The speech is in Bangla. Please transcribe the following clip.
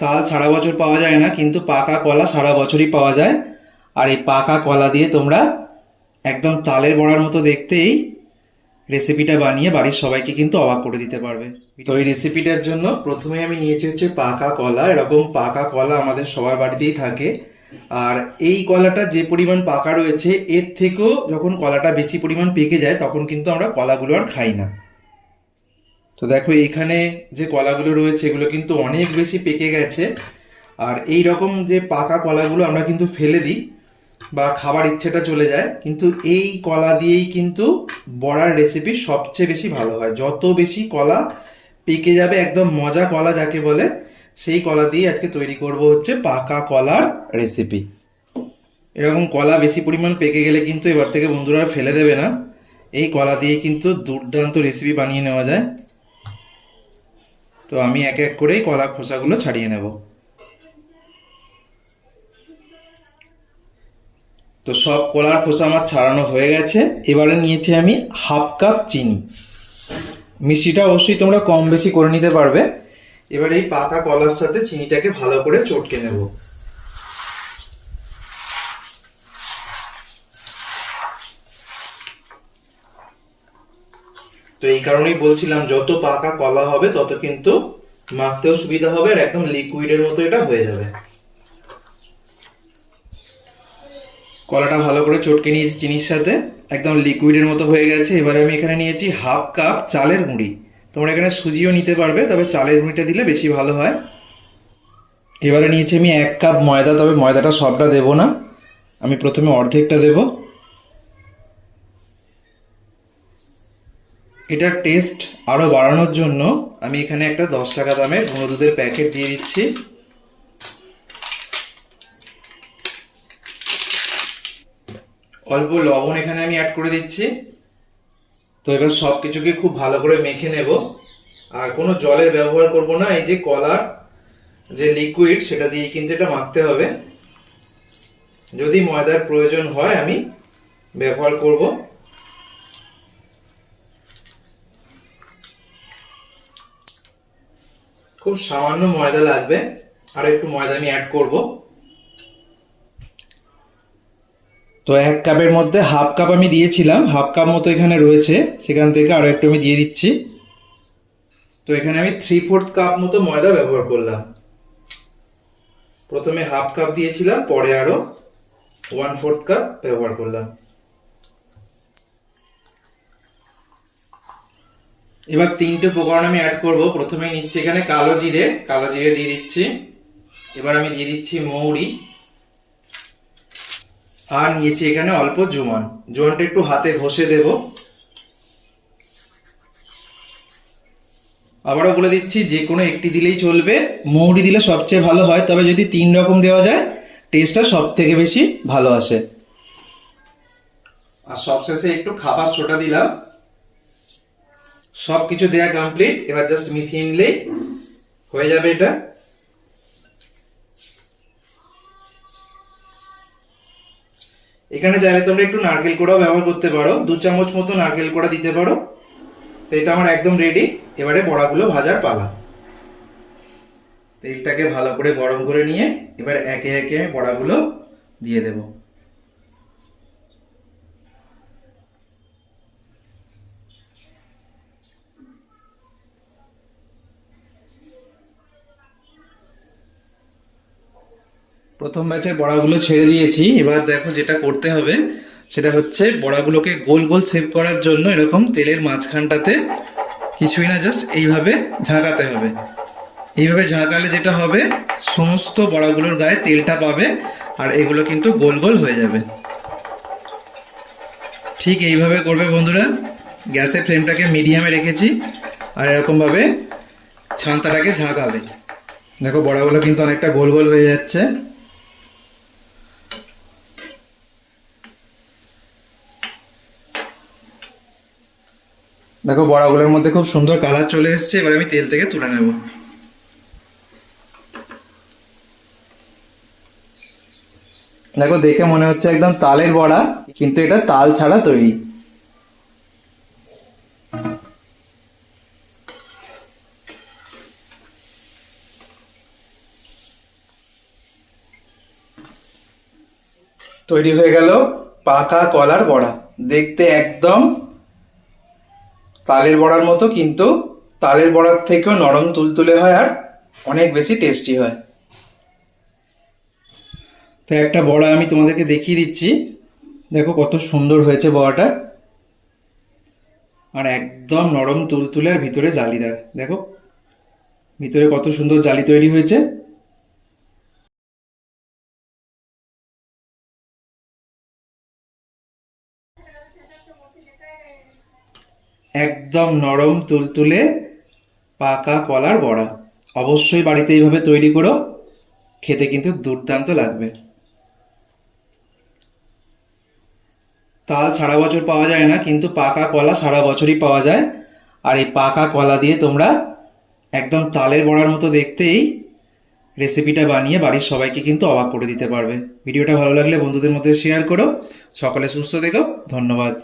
তাল সারা বছর পাওয়া যায় না, কিন্তু পাকা কলা সারা বছরই পাওয়া যায়। আর এই পাকা কলা দিয়ে তোমরা একদম তালের বড়ার মতো দেখতেই রেসিপিটা বানিয়ে বাড়ির সবাইকে কিন্তু অবাক করে দিতে পারবে। তো এই রেসিপিটার জন্য প্রথমে আমি নিয়েছি হচ্ছে পাকা কলা। এরকম পাকা কলা আমাদের সবার বাড়িতেই থাকে। আর এই কলাটা যে পরিমাণ পাকা রয়েছে, এর থেকেও যখন কলাটা বেশি পরিমাণ পেকে যায়, তখন কিন্তু আমরা কলাগুলো আর খাই না। তো দেখো, এইখানে যে কলাগুলো রয়েছে, এগুলো কিন্তু অনেক বেশি পেকে গেছে। আর এই রকম যে পাকা কলাগুলো আমরা কিন্তু ফেলে দিই বা খাবার ইচ্ছেটা চলে যায়, কিন্তু এই কলা দিয়েই কিন্তু বড়ার রেসিপি সবচেয়ে বেশি ভালো হয়। যত বেশি কলা পেকে যাবে, একদম মজা কলা যাকে বলে, সেই কলা দিয়ে আজকে তৈরি করব হচ্ছে পাকা কলার রেসিপি এরকম কলা বেশি পরিমাণ পেকে গেলে কিন্তু এবার থেকে বন্ধুরা ফেলে দেবে না। এই কলা দিয়ে কিন্তু দুর্দান্ত রেসিপি বানিয়ে নেওয়া যায়। তো আমি এক এক করেই কলা খোসাগুলো ছাড়িয়ে নেব। তো সব কলার খোসা আমার ছাড়ানো হয়ে গেছে। এবারে নিয়েছি আমি হাফ কাপ চিনি। মিষ্টিটা অবশ্যই তোমরা কম বেশি করে নিতে পারবে। এবার এই পাকা কলার সাথে চিনিটাকে ভালো করে চটকে নেব। তো এই কারণেই বলছিলাম, যত পাকা কলা হবে, তত কিন্তু মাখতেও সুবিধা হবে আর একদম লিকুইডের মতো এটা হয়ে যাবে। কলাটা ভালো করে চটকে নিয়েছি চিনির সাথে, একদম লিকুইডের মতো হয়ে গেছে। এবারে আমি এখানে নিয়েছি হাফ কাপ চালের গুঁড়ি। তোমরা এখানে সুজিও নিতে পারবে, তবে চালের গুঁড়িটা দিলে বেশি ভালো হয়। এবারে নিয়েছি আমি এক কাপ ময়দা, তবে ময়দাটা সবটা দেবো না। আমি প্রথমে অর্ধেকটা দেব। এটার টেস্ট আরও বাড়ানোর জন্য আমি এখানে একটা দশ টাকা দামের গুঁড়ো দুধের প্যাকেট দিয়ে দিচ্ছি। অল্প লবণ এখানে আমি অ্যাড করে দিচ্ছি। তো এবার সব কিছুকে খুব ভালো করে মেখে নেব। আর কোনো জলের ব্যবহার করব না, এই যে কলার যে লিকুইড সেটা দিয়ে কিন্তু এটা মাখতে হবে। যদি ময়দার প্রয়োজন হয় আমি ব্যবহার করব। খুব সামান্য ময়দা লাগবে। আর একটু ময়দা আমি অ্যাড করব। তো এক কাপের মধ্যে হাফ কাপ আমি দিয়েছিলাম। হাফ কাপ মতো এখানে রয়েছে। সেখান থেকে আরও একটু আমি দিয়ে দিচ্ছি। তো এখানে আমি থ্রি ফোর্থ কাপ মতো ময়দা ব্যবহার করলাম। প্রথমে হাফ কাপ দিয়েছিলাম, পরে আরও ওয়ান ফোর্থ কাপ ব্যবহার করলাম। এবার তিনটে উপকরণ আমি অ্যাড করব। প্রথমে নিচ্ছি এখানে কালো জিরে কালো জিরে দিয়ে দিচ্ছি। এবার আমি দিয়ে দিচ্ছি মৌরি। আর নিয়েছি এখানে অল্প জোয়ান জোয়ানটা একটু হাতে ঘষে দেব। আবারও বলে দিচ্ছি, যে কোনো একটি দিলেই চলবে। মৌরি দিলে সবচেয়ে ভালো হয়, তবে যদি তিন রকম দেওয়া যায় টেস্টটা সব থেকে বেশি ভালো আসে। আর সবশেষে একটু খাবার সোটা দিলাম। সব কিছু দেয়া কমপ্লিট এবার জাস্ট মিশিয়ে নিলেই হয়ে যাবে এটা। এখানে চাইলে তোমরা একটু নারকেল কোড়াও ব্যবহার করতে পারো। দু চামচ মতো নারকেল কোড়া দিতে পারো। তো এটা আমার একদম রেডি এবারে বড়াগুলো ভাজার পালা। তেলটাকে ভালো করে গরম করে নিয়ে এবার একে একে বড়াগুলো দিয়ে দেব। প্রথম ব্যাচের বড়াগুলো ছেড়ে দিয়েছি। এবার দেখো যেটা করতে হবে, সেটা হচ্ছে বড়াগুলোকে গোল গোল সেভ করার জন্য এরকম তেলের মাঝখানটাতে কিছুই না জাস্ট এইভাবে ঝাঁকাতে হবে। এইভাবে ঝাঁকালে যেটা হবে, সমস্ত বড়াগুলোর গায়ে তেলটা পাবে আর এগুলো কিন্তু গোল গোল হয়ে যাবে। ঠিক এইভাবে করবে বন্ধুরা। গ্যাসের ফ্লেমটাকে মিডিয়ামে রেখেছি আর এরকমভাবে ছান্তাটাকে ঝাঁকাবে। দেখো বড়াগুলো কিন্তু অনেকটা গোল গোল হয়ে যাচ্ছে। দেখো বড়াগুলোর মধ্যে খুব সুন্দর কালার চলে এসছে, এবার আমি তেল থেকে তুলে নেব। দেখো দেখে মনে হচ্ছে একদম তালের বড়া, কিন্তু এটা তাল ছাড়া তৈরি। তৈরি হয়ে গেল পাকা কলার বড়া, দেখতে একদম তালের বড়ার মতো কিন্তু তালের বড়ার থেকেও নরম তুলতুলে হয় আর অনেক বেশি টেস্টি হয়। তো একটা বড়া আমি তোমাদেরকে দেখিয়ে দিচ্ছি। দেখো কত সুন্দর হয়েছে বড়াটা। আর একদম নরম তুলতুলে আর ভিতরে জালিদার। দেখো, ভিতরে কত সুন্দর জালি তৈরি হয়েছে। একদম নরম তুলতুলে পাকা কলার বড়া। অবশ্যই বাড়িতে এইভাবে তৈরি করো, খেতে কিন্তু দুর্দান্ত লাগবে। তাল সারা বছর পাওয়া যায় না, কিন্তু পাকা কলা সারা বছরই পাওয়া যায়। আর এই পাকা কলা দিয়ে তোমরা একদম তালের বড়ার মতো দেখতেই রেসিপিটা বানিয়ে বাড়ির সবাইকে কিন্তু অবাক করে দিতে পারবে। ভিডিওটা ভালো লাগলে বন্ধুদের মধ্যে শেয়ার করো। সকলে সুস্থ থেকো। ধন্যবাদ।